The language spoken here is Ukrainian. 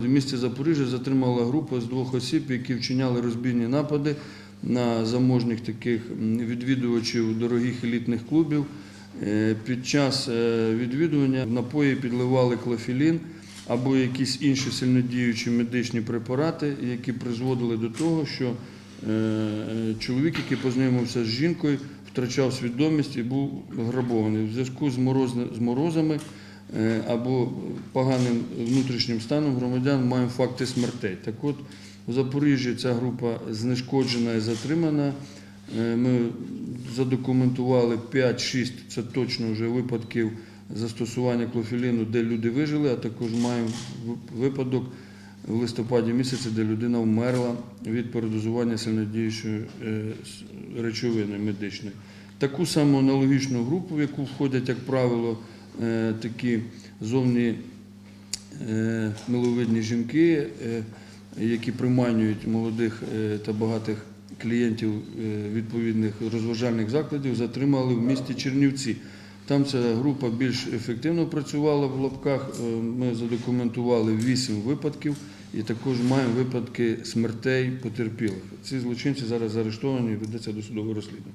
В місті Запоріжжя затримала група з двох осіб, які вчиняли розбійні напади на заможних таких відвідувачів дорогих елітних клубів. Е, Під час е, відвідування в напої підливали клофелін або якісь інші сильнодіючі медичні препарати, які призводили до того, що е, чоловік, який познайомився з жінкою, втрачав свідомість і був грабований. В зв'язку з, мороз- з морозами або поганим внутрішнім станом громадян маємо факти смертей. Так от у Запоріжжі ця група знешкоджена і затримана. Е, Ми задокументували 5-6, це точно вже випадків застосування клофеліну, де люди вижили, а також маємо випадок в листопаді місяці, де людина вмерла від передозування сильнодіючої е, речовини медичної. Таку саму аналогічну групу, в яку входять, як правило, е, такі зовні е, миловидні жінки, е, які приманюють молодих е, та багатих клієнтів е, відповідних розважальних закладів, затримали в місті Чернівці. Там ця група більш ефективно працювала в лапках. Е, Ми задокументували 8 випадків і також маємо випадки смертей потерпілих. Ці злочинці зараз заарештовані і ведеться досудове розслідування.